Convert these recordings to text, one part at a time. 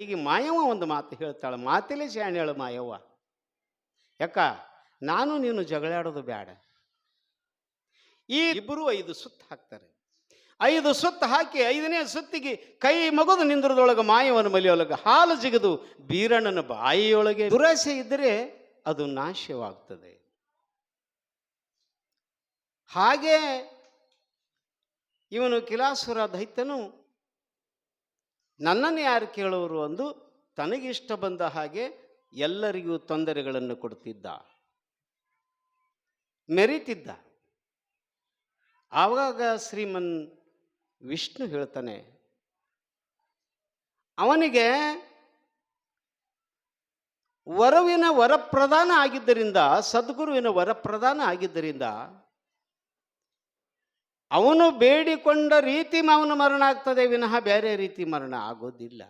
ಈಗ ಮಾಯವ್ವ ಒಂದು ಮಾತು ಹೇಳ್ತಾಳೆ, ಮಾತಿಲೆ ಹೇಳು ಮಾಯವ್ವ. ಯಾಕ? ನಾನು ನೀನು ಜಗಳಾಡೋದು ಬೇಡ ಈ ಇಬ್ಬರು ಐದು ಸುತ್ತು ಹಾಕ್ತಾರೆ. ಐದು ಸುತ್ತು ಹಾಕಿ ಐದನೇ ಸುತ್ತಿಗೆ ಕೈ ಮಗದು ನಿಂದ್ರದೊಳಗೆ ಮಾಯವನ ಮಲಿಯೊಳಗೆ ಹಾಲು ಜಿಗದು ಬೀರಣ್ಣನ ಬಾಯಿಯೊಳಗೆ ದುರಾಸೆ ಇದ್ದರೆ ಅದು ನಾಶವಾಗ್ತದೆ. ಹಾಗೆ ಇವನು ಕಿಲಾಸುರ ದೈತ್ಯನು ನನ್ನನ್ನು ಯಾರು ಕೇಳೋರು ಅಂದು ತನಗಿಷ್ಟ ಬಂದ ಹಾಗೆ ಎಲ್ಲರಿಗೂ ತೊಂದರೆಗಳನ್ನು ಕೊಡ್ತಿದ್ದ. ಮೆರೀತಿದ್ದ. ಆವಾಗ ಶ್ರೀಮನ್ ವಿಷ್ಣು ಹೇಳ್ತಾನೆ, ಅವನಿಗೆ ವರವಿನ ವರಪ್ರಧಾನ ಆಗಿದ್ದರಿಂದ, ಸದ್ಗುರುವಿನ ವರಪ್ರಧಾನ ಆಗಿದ್ದರಿಂದ ಅವನು ಬೇಡಿಕೊಂಡ ರೀತಿ ಅವನು ಮರಣ ಆಗ್ತದೆ, ವಿನಃ ಬೇರೆ ರೀತಿ ಮರಣ ಆಗೋದಿಲ್ಲ.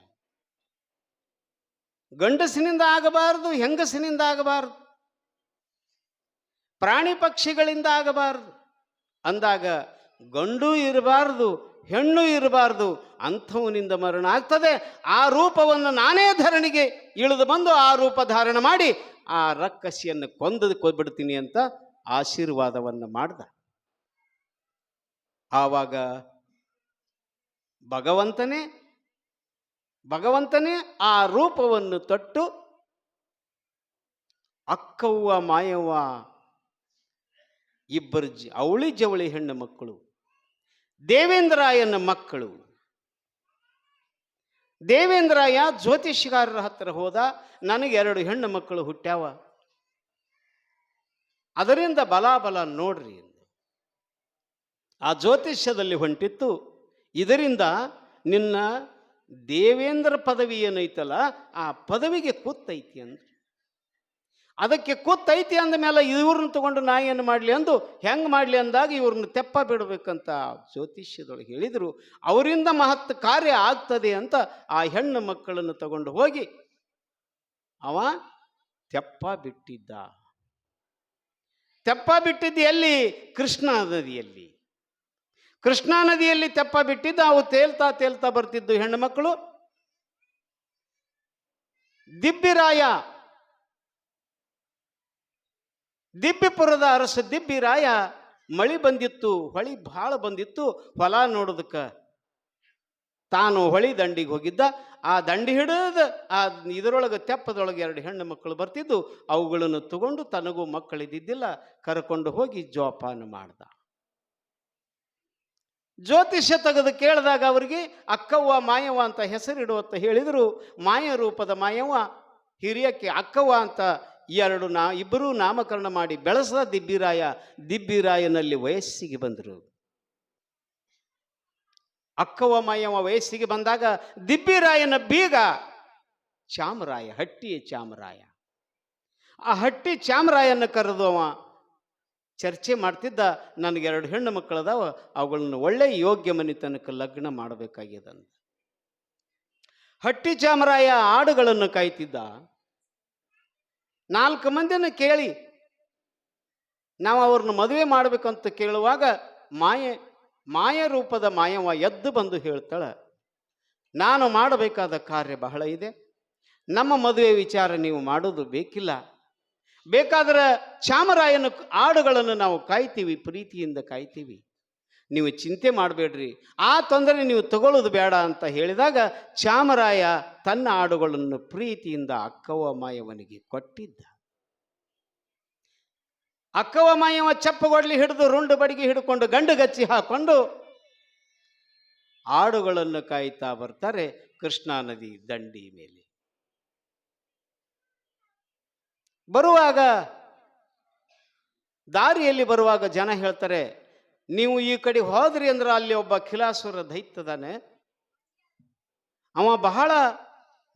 ಗಂಡಸಿನಿಂದ ಆಗಬಾರದು, ಹೆಂಗಸಿನಿಂದ ಆಗಬಾರದು. ಪ್ರಾಣಿ ಪಕ್ಷಿಗಳಿಂದ ಆಗಬಾರದು. ಅಂದಾಗ ಗಂಡು ಇರಬಾರದು, ಹೆಣ್ಣು ಇರಬಾರದು, ಅಂಥವನಿಂದ ಮರಣ ಆಗ್ತದೆ. ಆ ರೂಪವನ್ನು ನಾನೇ ಧರಣಿಗೆ ಇಳಿದು ಬಂದು ಆ ರೂಪ ಧಾರಣ ಮಾಡಿ ಆ ರಕ್ಕಸಿಯನ್ನು ಕೊಂದು ಕೊದ್ಬಿಡ್ತೀನಿ ಅಂತ ಆಶೀರ್ವಾದವನ್ನು ಮಾಡ್ದ. ಆವಾಗ ಭಗವಂತನೇ ಭಗವಂತನೇ ಆ ರೂಪವನ್ನು ತೊಟ್ಟು ಅಕ್ಕವ್ವ, ಮಾಯವ್ವ, ಇಬ್ಬರು ಅವಳಿ ಜವಳಿ ಹೆಣ್ಣು ಮಕ್ಕಳು, ದೇವೇಂದ್ರಾಯನ ಮಕ್ಕಳು. ದೇವೇಂದ್ರಾಯ ಜ್ಯೋತಿಷಿಗಾರರ ಹತ್ತಿರ ಹೋದ, ನನಗೆ ಎರಡು ಹೆಣ್ಣು ಮಕ್ಕಳು ಹುಟ್ಟ್ಯಾವ. ಅದರಿಂದ ಬಲಾಬಲ ನೋಡ್ರಿ. ಆ ಜ್ಯೋತಿಷ್ಯದಲ್ಲಿ ಹೊಂಟಿತ್ತು. ಇದರಿಂದ ನಿನ್ನ ದೇವೇಂದ್ರ ಪದವಿ ಏನೈತಲ್ಲ, ಆ ಪದವಿಗೆ ಕೂತೈತಿ ಅಂದ್ರು. ಅದಕ್ಕೆ ಕೂತೈತಿ ಅಂದ ಮೇಲೆ ಇವ್ರನ್ನ ತಗೊಂಡು ನಾ ಏನು ಮಾಡಲಿ ಅಂದು, ಹೆಂಗೆ ಮಾಡಲಿ ಅಂದಾಗ ಇವ್ರನ್ನ ತೆಪ್ಪ ಬಿಡಬೇಕಂತ ಜ್ಯೋತಿಷ್ಯದೊಳಗೆ ಹೇಳಿದರು. ಅವರಿಂದ ಮಹತ್ ಕಾರ್ಯ ಆಗ್ತದೆ ಅಂತ ಆ ಹೆಣ್ಣು ಮಕ್ಕಳನ್ನು ತಗೊಂಡು ಹೋಗಿ, ಅವ ತೆಪ್ಪ ಬಿಟ್ಟಿದ್ದ. ತೆಪ್ಪ ಬಿಟ್ಟಿದ್ದ ಎಲ್ಲಿ? ಕೃಷ್ಣ ನದಿಯಲ್ಲಿ. ಕೃಷ್ಣಾ ನದಿಯಲ್ಲಿ ತೆಪ್ಪ ಬಿಟ್ಟಿದ್ದು, ಅವು ತೇಲ್ತಾ ತೇಲ್ತಾ ಬರ್ತಿದ್ದು ಹೆಣ್ಣು ಮಕ್ಕಳು. ದಿಬ್ಬಿರಾಯ. ದಿಬ್ಬಿಪುರದ ಅರಸ ದಿಬ್ಬಿರಾಯ ಮಳಿ ಬಂದಿತ್ತು, ಹೊಳಿ ಭಾಳ ಬಂದಿತ್ತು, ಹೊಲ ನೋಡೋದಕ್ಕೆ. ತಾನು ಹೊಳಿ ದಂಡಿಗೆ ಹೋಗಿದ್ದ, ಆ ದಂಡಿ ಹಿಡಿದ, ಆ ಇದರೊಳಗೆ ತೆಪ್ಪದೊಳಗೆ ಎರಡು ಹೆಣ್ಣು ಮಕ್ಕಳು ಬರ್ತಿದ್ದು, ಅವುಗಳನ್ನು ತಗೊಂಡು ತನಗೂ ಮಕ್ಕಳಿದ್ದಿದ್ದಿಲ್ಲ, ಕರ್ಕೊಂಡು ಹೋಗಿ ಜೋಪಾನ ಮಾಡ್ದ. ಜ್ಯೋತಿಷ್ಯ ತೆಗೆದು ಕೇಳಿದಾಗ ಅವರಿಗೆ, ಅಕ್ಕವ್ವ, ಮಾಯವ್ವ ಅಂತ ಹೆಸರಿಡು ಅಂತ ಹೇಳಿದರು. ಮಾಯ ರೂಪದ ಮಾಯವ್ವ, ಹಿರಿಯಕ್ಕೆ ಅಕ್ಕವ್ವ ಅಂತ ಎರಡು ನಾ, ಇಬ್ಬರೂ ನಾಮಕರಣ ಮಾಡಿ ಬೆಳೆಸದ ದಿಬ್ಬಿರಾಯ, ದಿಬ್ಬಿರಾಯನಲ್ಲಿ ವಯಸ್ಸಿಗೆ ಬಂದರು. ಅಕ್ಕವ ಮಾಯವ್ವ ವಯಸ್ಸಿಗೆ ಬಂದಾಗ ದಿಬ್ಬಿರಾಯನ ಬೀಗ ಚಾಮರಾಯ, ಹಟ್ಟಿಯ ಚಾಮರಾಯ. ಆ ಹಟ್ಟಿ ಚಾಮರಾಯನ ಕರೆದು ಅವ ಚರ್ಚೆ ಮಾಡ್ತಿದ್ದ ನನಗೆ ಎರಡು ಹೆಣ್ಣು ಮಕ್ಕಳದಾವ, ಅವುಗಳನ್ನು ಒಳ್ಳೆ ಯೋಗ್ಯ ಮನೆತನಕ್ಕೆ ಲಗ್ನ ಮಾಡಬೇಕಾಗ್ಯದಂತ. ಹಟ್ಟಿ ಚಾಮರಾಯ ಆಡುಗಳನ್ನು ಕಾಯ್ತಿದ್ದ. ನಾಲ್ಕು ಮಂದಿನ ಕೇಳಿ, ನಾವು ಅವ್ರನ್ನ ಮದುವೆ ಮಾಡಬೇಕಂತ ಕೇಳುವಾಗ ಮಾಯೆ, ಮಾಯ ರೂಪದ ಮಾಯವ ಎದ್ದು ಬಂದು ಹೇಳ್ತಾಳೆ, ನಾನು ಮಾಡಬೇಕಾದ ಕಾರ್ಯ ಬಹಳ ಇದೆ. ನಮ್ಮ ಮದುವೆ ವಿಚಾರ ನೀವು ಮಾಡೋದು ಬೇಕಿಲ್ಲ. ಬೇಕಾದ್ರೆ ಚಾಮರಾಯನ ಆಡುಗಳನ್ನು ನಾವು ಕಾಯ್ತೀವಿ, ಪ್ರೀತಿಯಿಂದ ಕಾಯ್ತೀವಿ. ನೀವು ಚಿಂತೆ ಮಾಡಬೇಡ್ರಿ. ಆ ತೊಂದರೆ ನೀವು ತಗೊಳ್ಳೋದು ಬೇಡ ಅಂತ ಹೇಳಿದಾಗ ಚಾಮರಾಯ ತನ್ನ ಆಡುಗಳನ್ನು ಪ್ರೀತಿಯಿಂದ ಅಕ್ಕವ ಮಾಯವನಿಗೆ ಕೊಟ್ಟಿದ್ದ. ಅಕ್ಕವ ಮಾಯವ ಚಪ್ಪಗೊಡ್ಲಿ ಹಿಡಿದು ರುಂಡು ಬಡಿಗೆ ಹಿಡ್ಕೊಂಡು ಗಂಡು ಗಚ್ಚಿ ಹಾಕೊಂಡು ಆಡುಗಳನ್ನು ಕಾಯ್ತಾ ಬರ್ತಾರೆ ಕೃಷ್ಣಾ ನದಿ ದಂಡಿ ಮೇಲೆ. ಬರುವಾಗ, ದಾರಿಯಲ್ಲಿ ಬರುವಾಗ ಜನ ಹೇಳ್ತಾರೆ, ನೀವು ಈ ಕಡೆ ಹೋದ್ರಿ ಅಂದ್ರೆ ಅಲ್ಲಿ ಒಬ್ಬ ಖಿಲಾಸುರ ದೈತ್ಯದಾನೆ. ಅವ ಬಹಳ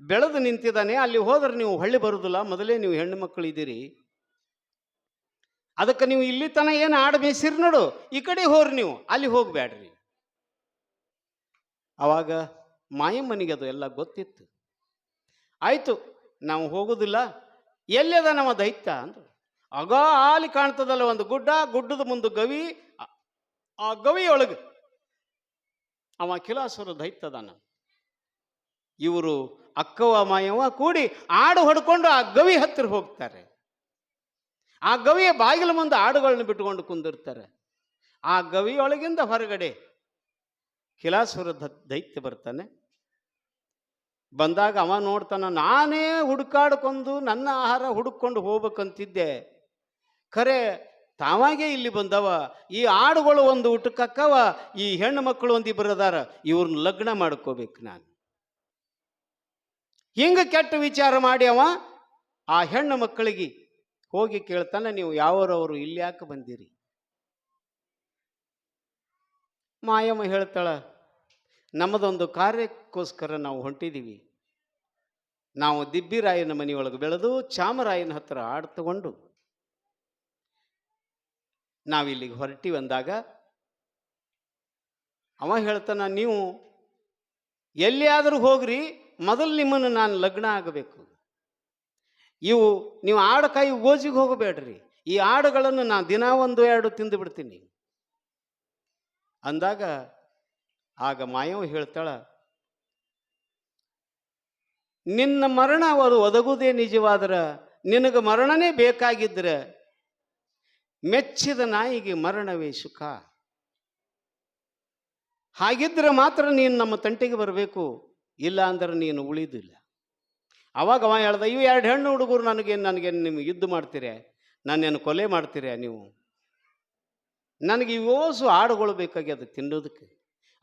ಬೆಳೆದು ನಿಂತಿದ್ದಾನೆ ಅಲ್ಲಿ ಹೋದ್ರೆ ನೀವು ಹೊಳ್ಳಿ ಬರುದಿಲ್ಲ. ಮೊದಲೇ ನೀವು ಹೆಣ್ಣು ಮಕ್ಕಳು ಇದ್ದೀರಿ. ಅದಕ್ಕೆ ನೀವು ಇಲ್ಲಿ ತನ ಏನು ಆಡ ಬೇಸಿರಿ ನೋಡು. ಈ ಕಡೆ ಹೋರಿ ನೀವು. ಅಲ್ಲಿ ಹೋಗ್ಬೇಡ್ರಿ ಅವಾಗ ಮಾಯಮ್ಮನಿಗೆ ಅದು ಎಲ್ಲ ಗೊತ್ತಿತ್ತು. ಆಯಿತು, ನಾವು ಹೋಗುದಿಲ್ಲ. ಎಲ್ಲದ ನಮ್ಮ ದೈತ್ಯ ಅಂದ್ರು. ಆಗ ಆಲಿ ಕಾಣ್ತದಲ್ಲ ಒಂದು ಗುಡ್ಡ, ಗುಡ್ಡದ ಮುಂದೆ ಗವಿ, ಆ- ಗವಿಯೊಳಗೆ. ಅವ ಕಿಲಾಸುರ ದೈತ್ಯದಾನ. ಇವರು ಅಕ್ಕವ, ಮಾಯವ ಕೂಡಿ ಆಡು ಹೊಡ್ಕೊಂಡು ಆ ಗವಿ ಹತ್ತಿರ ಹೋಗ್ತಾರೆ. ಆ ಗವಿಯ ಬಾಗಿಲ ಮುಂದೆ ಆಡುಗಳನ್ನು ಬಿಟ್ಟುಕೊಂಡು ಕುಂದಿರ್ತಾರೆ. ಆ ಗವಿಯೊಳಗಿಂದ ಹೊರಗಡೆ ಕಿಲಾಸುರ ದೈತ್ಯ ಬರ್ತಾನೆ. ಬಂದಾಗ ಅವ ನೋಡ್ತಾನ, ನಾನೇ ಹುಡುಕಾಡ್ಕೊಂಡು ನನ್ನ ಆಹಾರ ಹುಡುಕೊಂಡು ಹೋಗ್ಬೇಕಂತಿದ್ದೆ. ಖರೆ, ತಾವಾಗೆ ಇಲ್ಲಿ ಬಂದವ, ಈ ಆಡುಗಳು ಒಂದು ಊಟಕ್ಕಕ್ಕವ ಈ ಹೆಣ್ಣು ಮಕ್ಕಳು ಒಂದು ಇಬ್ಬರು ಅದಾರ ಇವ್ರನ್ನ ಲಗ್ನ ಮಾಡ್ಕೋಬೇಕು ನಾನು. ಹಿಂಗೆ ಕೆಟ್ಟ ವಿಚಾರ ಮಾಡಿ ಅವ, ಆ ಹೆಣ್ಣು ಮಕ್ಕಳಿಗೆ ಹೋಗಿ ಕೇಳ್ತಾನೆ, ನೀವು ಯಾವರವರು, ಇಲ್ಲಿ ಯಾಕೆ ಬಂದಿರಿ? ಮಾಯಮ್ಮ ಹೇಳ್ತಾಳ ನಮ್ಮದೊಂದು ಕಾರ್ಯಕ್ಕೋಸ್ಕರ ನಾವು ಹೊಂಟಿದ್ದೀವಿ. ನಾವು ದಿಬ್ಬಿರಾಯನ ಮನೆಯೊಳಗೆ ಬೆಳೆದು ಚಾಮರಾಯನ ಹತ್ರ ಆಡ್ ತಗೊಂಡು ನಾವಿಲ್ಲಿಗೆ ಹೊರಟಿ ಅಂದಾಗ ಅವ ಹೇಳ್ತಾನ, ನೀವು ಎಲ್ಲಿಯಾದರೂ ಹೋಗ್ರಿ, ಮೊದಲು ನಿಮ್ಮನ್ನು ನಾನು ಲಗ್ನ ಆಗಬೇಕು. ಇವು ನೀವು ಆಡಕಾಯಿ ಗೋಜಿಗೆ ಹೋಗಬೇಡ್ರಿ. ಈ ಆಡುಗಳನ್ನು ನಾನು ದಿನ ಒಂದು, ಎರಡು ತಿಂದು ಬಿಡ್ತೀನಿ. ಅಂದಾಗ ಆಗ ಮಾಯವ ಹೇಳ್ತಾಳ, ನಿನ್ನ ಮರಣ ಅವರು ಒದಗುವುದೇ ನಿಜವಾದ್ರ ನಿನಗೆ ಮರಣನೇ ಬೇಕಾಗಿದ್ರೆ ಮೆಚ್ಚಿದ ನಾಯಿಗೆ ಮರಣವೇ ಸುಖ. ಹಾಗಿದ್ರೆ ಮಾತ್ರ ನೀನು ನಮ್ಮ ತಂಟೆಗೆ ಬರಬೇಕು, ಇಲ್ಲ ಅಂದ್ರೆ ನೀನು ಉಳಿದಿಲ್ಲ. ಅವಾಗ ಅವ ಹೇಳ್ದ, ಇವು ಎರಡು ಹೆಣ್ಣು ಹುಡುಗರು ನನಗೆ ನನಗೆ ನಿಮ್ಗೆ ಯುದ್ಧ ಮಾಡ್ತೀರಿ? ನನ್ನೇನು ಕೊಲೆ ಮಾಡ್ತೀರ ನೀವು? ನನಗೆ ಇವೋಸು ಆಡುಗಳು ಬೇಕಾಗ್ಯದ ತಿನ್ನೋದಕ್ಕೆ.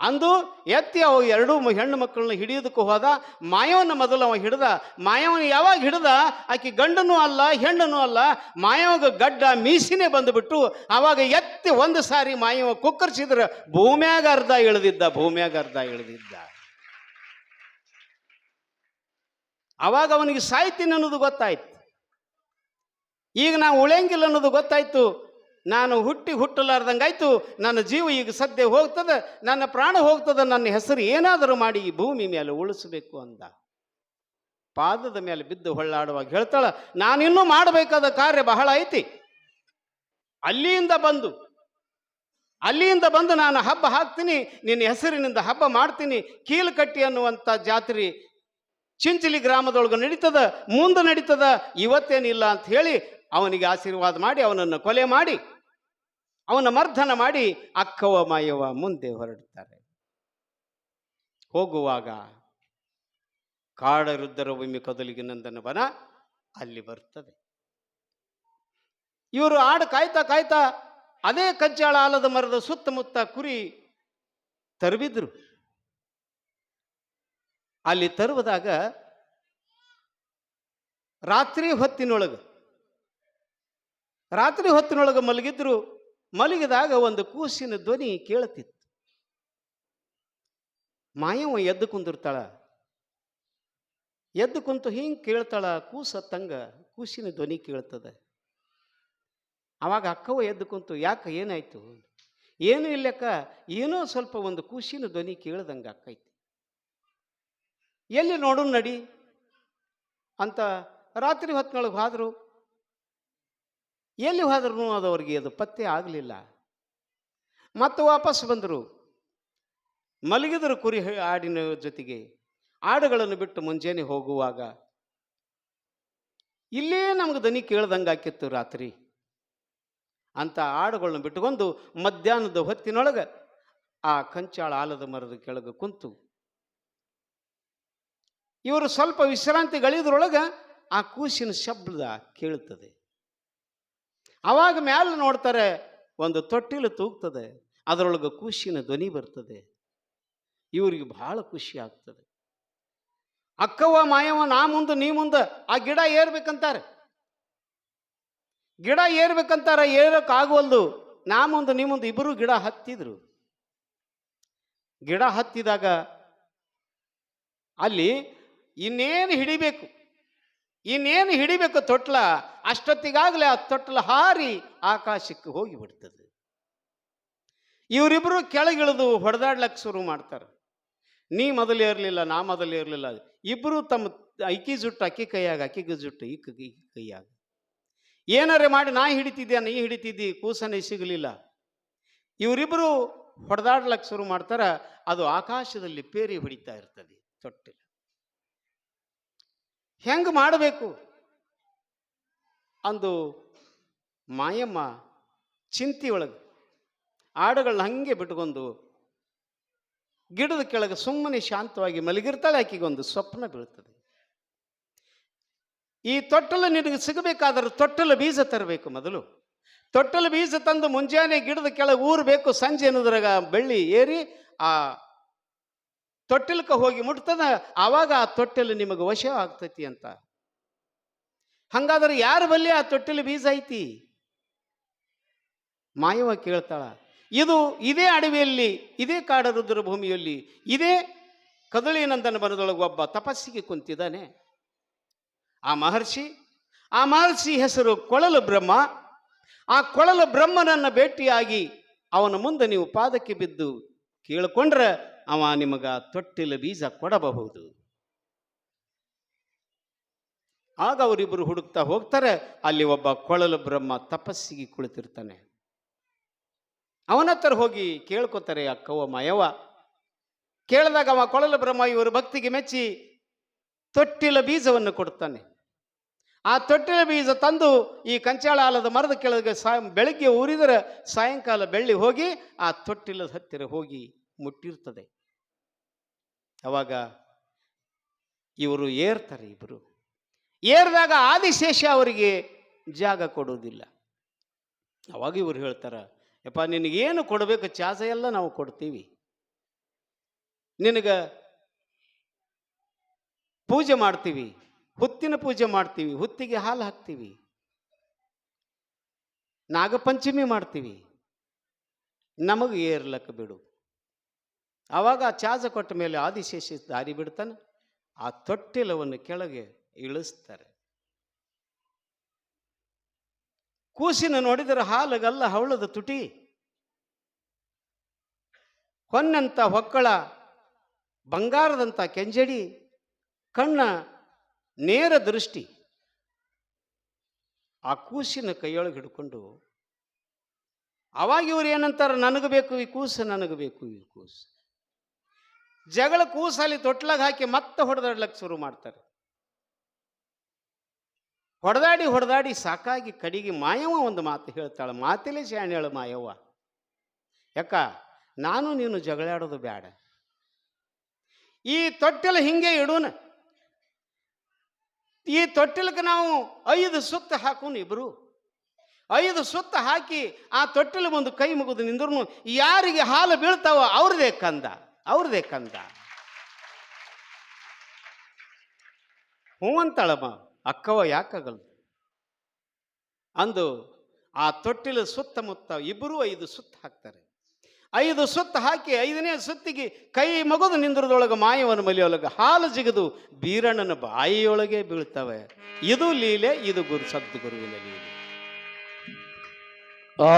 ಅಂದು ಎತ್ತಿ ಅವು ಎರಡೂ ಹೆಣ್ಣು ಮಕ್ಕಳನ್ನ ಹಿಡಿಯೋದಕ್ಕೆ ಹೋದ. ಮಾಯವನ ಮೊದಲು ಅವ ಹಿಡ್ದ. ಮಾಯವನ ಯಾವಾಗ ಹಿಡ್ದ? ಆಕೆ ಗಂಡನೂ ಅಲ್ಲ, ಹೆಣ್ಣನೂ ಅಲ್ಲ. ಮಾಯವಾಗ ಗಡ್ಡ ಮೀಸಿನೇ ಬಂದುಬಿಟ್ಟು ಅವಾಗ ಎತ್ತಿ ಒಂದು ಸಾರಿ ಮಾಯವ ಕುಕ್ಕರ್ಸಿದ್ರೆ ಭೂಮ್ಯಾಗ ಅರ್ಧ ಇಳಿದಿದ್ದ, ಭೂಮ್ಯಾಗ ಅರ್ಧ ಇಳಿದಿದ್ದ. ಅವಾಗ ಅವನಿಗೆ ಸಾಯ್ತೀನಿ ಅನ್ನೋದು ಗೊತ್ತಾಯ್ತು. ಈಗ ನಾವು ಉಳಿಯಂಗಿಲ್ಲ ಅನ್ನೋದು ಗೊತ್ತಾಯ್ತು. ನಾನು ಹುಟ್ಟಿ ಹುಟ್ಟಲಾರ್ದಂಗಾಯ್ತು. ನನ್ನ ಜೀವ ಈಗ ಸದ್ಯ ಹೋಗ್ತದೆ. ನನ್ನ ಪ್ರಾಣ ಹೋಗ್ತದೆ. ನನ್ನ ಹೆಸರು ಏನಾದರೂ ಮಾಡಿ ಈ ಭೂಮಿ ಮೇಲೆ ಉಳಿಸಬೇಕು ಅಂದ. ಪಾದದ ಮೇಲೆ ಬಿದ್ದು ಹೊಳ್ಳಾಡುವಾಗ ಹೇಳ್ತಾಳ, ನಾನಿನ್ನೂ ಮಾಡಬೇಕಾದ ಕಾರ್ಯ ಬಹಳ ಐತಿ. ಅಲ್ಲಿಯಿಂದ ಬಂದು ಅಲ್ಲಿಯಿಂದ ಬಂದು ನಾನು ಹಬ್ಬ ಹಾಕ್ತೀನಿ. ನಿನ್ನ ಹೆಸರಿನಿಂದ ಹಬ್ಬ ಮಾಡ್ತೀನಿ. ಕೀಲಕಟ್ಟಿ ಅನ್ನುವಂಥ ಜಾತ್ರೆ ಚಿಂಚಲಿ ಗ್ರಾಮದೊಳಗೆ ನಡೀತದ, ಮುಂದೆ ನಡೀತದ. ಇವತ್ತೇನಿಲ್ಲ ಅಂತ ಹೇಳಿ ಅವನಿಗೆ ಆಶೀರ್ವಾದ ಮಾಡಿ, ಅವನನ್ನು ಕೊಲೆ ಮಾಡಿ, ಅವನ ಮರ್ಧನ ಮಾಡಿ ಅಕ್ಕವ ಮಾಯವ ಮುಂದೆ ಹೊರಡುತ್ತಾರೆ. ಹೋಗುವಾಗ ಕಾಡರುದ್ದರ ಭೂಮಿ ಕದಲಿಗೆ ನಂದನ ಬನ ಅಲ್ಲಿ ಬರ್ತದೆ ಇವರು ಆಡು ಕಾಯ್ತಾ ಕಾಯ್ತಾ ಅದೇ ಕಜ್ಜಾಳ ಆಲದ ಮರದ ಸುತ್ತಮುತ್ತ ಕುರಿ ತರುವಿದ್ರು ಅಲ್ಲಿ ತರುವುದಾಗ ರಾತ್ರಿ ಹೊತ್ತಿನೊಳಗೆ ರಾತ್ರಿ ಹೊತ್ತಿನೊಳಗೆ ಮಲಗಿದ್ರು, ಮಲಗಿದಾಗ ಒಂದು ಕೂಸಿನ ಧ್ವನಿ ಕೇಳುತ್ತಿತ್ತು. ಮಾಯವ ಎದ್ದು ಕುಂದಿರ್ತಾಳ. ಎದ್ದು ಕುಂತು ಹಿಂಗೆ ಕೇಳ್ತಾಳ, ಕೂಸ ತಂಗ ಕೂಸಿನ ಧ್ವನಿ ಕೇಳ್ತದೆ. ಅವಾಗ ಅಕ್ಕವ ಎದ್ದು ಕುಂತು, ಯಾಕೆ ಏನಾಯ್ತು? ಏನು ಇಲ್ಲಕ್ಕ, ಏನೋ ಸ್ವಲ್ಪ ಒಂದು ಕೂಸಿನ ಧ್ವನಿ ಕೇಳ್ದಂಗೆ ಅಕ್ಕೈತಿ. ಎಲ್ಲಿ ನೋಡು ನಡಿ ಅಂತ ರಾತ್ರಿ ಹೊತ್ತಿನೊಳಗೆ ಹೋದ್ರು. ಎಲ್ಲಿ ಹೋದ್ರೂ ಅದು ಅವ್ರಿಗೆ ಅದು ಪತ್ತೆ ಆಗಲಿಲ್ಲ. ಮತ್ತು ವಾಪಸ್ ಬಂದರು. ಮಲಗಿದರು ಕುರಿ ಆಡಿನ ಜೊತೆಗೆ. ಆಡುಗಳನ್ನು ಬಿಟ್ಟು ಮುಂಜಾನೆ ಹೋಗುವಾಗ, ಇಲ್ಲೇ ನಮ್ಗೆ ದನಿ ಕೇಳ್ದಂಗೆ ಆಕಿತ್ತು ರಾತ್ರಿ. ಅಂತ ಆಡುಗಳನ್ನು ಬಿಟ್ಟುಕೊಂಡು ಮಧ್ಯಾಹ್ನದ ಹೊತ್ತಿನೊಳಗೆ ಆ ಕಂಚಾಳ ಆಲದ ಮರದ ಕೆಳಗೆ ಕುಂತು. ಇವರು ಸ್ವಲ್ಪ ವಿಶ್ರಾಂತಿ ಗಳಿದ್ರೊಳಗೆ ಆ ಕೂಸಿನ ಶಬ್ದ ಕೇಳುತ್ತದೆ ಅವಾಗ ಮ್ಯಾಲೆ ನೋಡ್ತಾರೆ, ಒಂದು ತೊಟ್ಟಿಲು ತೂಗ್ತದೆ, ಅದರೊಳಗೆ ಕೂಸಿನ ಧ್ವನಿ ಬರ್ತದೆ. ಇವರಿಗೆ ಬಹಳ ಖುಷಿ ಆಗ್ತದೆ. ಅಕ್ಕವ್ವ, ಮಾಯವ್ವ, ನಾ ಮುಂದೆ, ನೀ ಮುಂದೆ, ಆ ಗಿಡ ಏರ್ಬೇಕಂತಾರೆ. ಗಿಡ ಏರ್ಬೇಕಂತಾರೆ ಏರೋಕ್ಕಾಗವಲ್ದು ನಾ ಮುಂದೆ, ನೀ ಮುಂದೆ ಇಬ್ಬರು ಗಿಡ ಹತ್ತಿದ್ರು. ಗಿಡ ಹತ್ತಿದಾಗ ಅಲ್ಲಿ ಇನ್ನೇನು ಹಿಡಿಬೇಕು? ಇನ್ನೇನು ಹಿಡಿಬೇಕು ತೊಟ್ಲ? ಅಷ್ಟೊತ್ತಿಗಾಗಲೇ ಆ ತೊಟ್ಲ ಹಾರಿ ಆಕಾಶಕ್ಕೆ ಹೋಗಿ ಬಿಡ್ತದೆ ಇವರಿಬ್ಬರು ಕೆಳಗಿಳಿದು ಹೊಡೆದಾಡ್ಲಕ್ಕೆ ಶುರು ಮಾಡ್ತಾರೆ. ನೀ ಮೊದಲೇ ಇರಲಿಲ್ಲ, ನಾ ಮೊದಲೇ ಇರಲಿಲ್ಲ. ಇಬ್ಬರು ತಮ್ಮ ಅಕ್ಕಿ ಜುಟ್ಟು, ಅಕ್ಕಿ ಕೈಯಾಗ ಅಕ್ಕಿಗೆ ಜುಟ್ಟು, ಈ ಕೈಯಾಗ. ಏನಾರೆ ಮಾಡಿ, ನಾ ಹಿಡಿತಿದ್ದೆ ನೀ ಹಿಡಿತಿದ್ದಿ, ಕೂಸನೇ ಸಿಗಲಿಲ್ಲ. ಇವರಿಬ್ಬರು ಹೊಡೆದಾಡ್ಲಕ್ಕೆ ಶುರು ಮಾಡ್ತಾರ. ಅದು ಆಕಾಶದಲ್ಲಿ ಪೇರಿ ಹೊಡಿತಾ ಇರ್ತದೆ ತೊಟ್ಟಿಲು. ಹೆಂಗೆ ಮಾಡಬೇಕು? ಅಂದು ಮಾಯಮ್ಮ ಚಿಂತಿ ಒಳಗೆ ಆಡುಗಳನ್ನ ಹಂಗೆ ಬಿಟ್ಕೊಂಡು ಗಿಡದ ಕೆಳಗೆ ಸುಮ್ಮನೆ ಶಾಂತವಾಗಿ ಮಲಗಿರ್ತಾಳೆ ಆಕೆಗೊಂದು ಸ್ವಪ್ನ ಬೀಳ್ತದೆ. ಈ ತೊಟ್ಟಲು ನಿನಗೆ ಸಿಗಬೇಕಾದ್ರೆ ತೊಟ್ಟಲು ಬೀಜ ತರಬೇಕು ಮೊದಲು. ತೊಟ್ಟಲು ಬೀಜ ತಂದು ಮುಂಜಾನೆ ಗಿಡದ ಕೆಳಗೆ ಊರಬೇಕು, ಸಂಜೆ ಅನ್ನೋದ್ರಾಗ ಬೆಳ್ಳಿ ಏರಿ ಆ ತೊಟ್ಟಿಲಕ್ಕೆ ಹೋಗಿ ಮುಟ್ತದ, ಆವಾಗ ಆ ತೊಟ್ಟಿಲು ನಿಮಗೆ ವಶ ಆಗ್ತೈತಿ ಅಂತ. ಹಂಗಾದ್ರೆ ಯಾರ ಬಲ್ಲಿ ಆ ತೊಟ್ಟಿಲು ಬೀಜ ಐತಿ? ಮಾಯವ ಕೇಳ್ತಾಳ, ಇದು ಇದೇ ಅಡವಿಯಲ್ಲಿ, ಇದೇ ಕಾಡರುದ್ರ ಭೂಮಿಯಲ್ಲಿ ಇದೇ ಕದಳಿ ನಂದನ ಬನದೊಳಗೆ ಒಬ್ಬ ತಪಸ್ಸಿಗೆ ಕುಂತಿದ್ದಾನೆ. ಆ ಮಹರ್ಷಿ ಆ ಮಹರ್ಷಿ ಹೆಸರು ಕೊಳಲು ಬ್ರಹ್ಮ. ಆ ಕೊಳಲು ಬ್ರಹ್ಮನನ್ನ ಭೇಟಿಯಾಗಿ ಅವನ ಮುಂದೆ ನೀವು ಪಾದಕ್ಕೆ ಬಿದ್ದು ಕೇಳಿಕೊಂಡ್ರೆ ಅವ ನಿಮಗ ತೊಟ್ಟಿಲ ಬೀಜ ಕೊಡಬಹುದು. ಆಗ ಅವರಿಬ್ಬರು ಹುಡುಕ್ತಾ ಹೋಗ್ತಾರೆ, ಅಲ್ಲಿ ಒಬ್ಬ ಕೊಳಲು ಬ್ರಹ್ಮ ತಪಸ್ಸಿಗೆ ಕುಳಿತಿರ್ತಾನೆ. ಅವನ ಹತ್ರ ಹೋಗಿ ಕೇಳ್ಕೊತಾರೆ ಅಕ್ಕವ ಮಯವ ಕೇಳಿದಾಗ ಅವ ಕೊಳಲು ಬ್ರಹ್ಮ ಇವರ ಭಕ್ತಿಗೆ ಮೆಚ್ಚಿ ತೊಟ್ಟಿಲ ಬೀಜವನ್ನು ಕೊಡ್ತಾನೆ. ಆ ತೊಟ್ಟಿಲ ಬೀಜ ತಂದು ಈ ಕಂಚಾಳ ಆಲದ ಮರದ ಕೆಳಗೆ ಸಾ, ಬೆಳಗ್ಗೆ ಊರಿದರೆ ಸಾಯಂಕಾಲ ಬೆಳ್ಳಿ ಹೋಗಿ ಆ ತೊಟ್ಟಿಲದ ಹತ್ತಿರ ಹೋಗಿ ಮುಟ್ಟಿರ್ತದೆ ಅವಾಗ ಇವರು ಏರ್ತಾರೆ ಇಬ್ಬರು ಏರಿದಾಗ ಆದಿಶೇಷ ಅವರಿಗೆ ಜಾಗ ಕೊಡುವುದಿಲ್ಲ. ಅವಾಗ ಇವರು ಹೇಳ್ತಾರ, ಯಪ್ಪ, ನಿನಗೇನು ಕೊಡಬೇಕು? ಚಾಸ ಎಲ್ಲ ನಾವು ಕೊಡ್ತೀವಿ. ನಿನಗ ಪೂಜೆ ಮಾಡ್ತೀವಿ, ಹುತ್ತಿನ ಪೂಜೆ ಮಾಡ್ತೀವಿ, ಹುತ್ತಿಗೆ ಹಾಲು ಹಾಕ್ತೀವಿ, ನಾಗಪಂಚಮಿ ಮಾಡ್ತೀವಿ. ನಮಗೆ ಏರ್ಲಕ್ಕ ಬಿಡು. ಆವಾಗ ಚಾಜ ಕೊಟ್ಟ ಮೇಲೆ ಆದಿಶೇಷ ದಾರಿ ಬಿಡ್ತಾನೆ. ಆ ತೊಟ್ಟಿಲವನ್ನು ಕೆಳಗೆ ಇಳಿಸ್ತಾರೆ. ಕೂಸಿನ ನೋಡಿದರೆ ಹಾಲುಗಲ್ಲ, ಹವಳದ ತುಟಿ. ಹೊನ್ನಂತ ಹೊಕ್ಕಳ ಬಂಗಾರದಂಥ ಕೆಂಜಡಿ, ಕಣ್ಣ ನೇರ ದೃಷ್ಟಿ. ಆ ಕೂಸಿನ ಕೈಯೊಳಗೆ ಹಿಡ್ಕೊಂಡು, ಅವಾಗ ಇವ್ರು ಏನಂತಾರೆ, ನನಗೆ ಬೇಕು ಈ ಕೂಸು, ನನಗೆ ಬೇಕು ಈ ಕೂಸು. ಜಗಳ ಕೂಸಲಿ ತೊಟ್ಲಾಗ ಹಾಕಿ ಮತ್ತೆ ಹೊಡೆದಾಡ್ಲಕ್ಕೆ ಶುರು ಮಾಡ್ತಾರೆ. ಹೊಡೆದಾಡಿ ಹೊಡೆದಾಡಿ ಸಾಕಾಗಿ ಕಡಿಗೆ ಮಾಯವ್ವ ಒಂದು ಮಾತು ಹೇಳ್ತಾಳೆ. ಮಾತಿಲಿ ಶಾಣೆ ಹೇಳು ಮಾಯವ್ವ. ಯಾಕ? ನಾನು ನೀನು ಜಗಳಾಡೋದು ಬೇಡ ಈ ತೊಟ್ಟಿಲ ಹಿಂಗೆ ಇಡೂನ. ಈ ತೊಟ್ಟಿಲಕ್ಕೆ ನಾವು ಐದು ಸುತ್ತ ಹಾಕೋಣ ಇಬ್ರು. ಐದು ಸುತ್ತ ಹಾಕಿ ಆ ತೊಟ್ಟಿಲು ಒಂದು ಕೈ ಮುಗಿದು ನಿಂದ್ರೂ ಯಾರಿಗೆ ಹಾಲು ಬೀಳ್ತಾವೋ ಅವ್ರದೇ ಕಂದ. ಅವ್ರದೇ ಕಂದ ಹ್ಞೂ ಅಂತಾಳಮ್ಮ ಅಕ್ಕವ ಯಾಕಾಗಲ್ಲ ಅಂದು ಆ ತೊಟ್ಟಿಲ ಸುತ್ತಮುತ್ತ ಇಬ್ಬರು ಐದು ಸುತ್ತ ಹಾಕ್ತಾರೆ. ಐದು ಸುತ್ತ ಹಾಕಿ ಐದನೇ ಸುತ್ತಿಗೆ ಕೈ ಮಗದು ನಿಂದ್ರದೊಳಗೆ ಮಾಯವನ ಮಲಿಯೊಳಗೆ ಹಾಲು ಜಿಗಿದು ಬೀರಣ್ಣನ ಬಾಯಿಯೊಳಗೆ ಬೀಳ್ತವೆ. ಇದು ಲೀಲೆ, ಇದು ಗುರು ಸದ್ಗುರುವಿನ ಲೀಲೆ. ಆ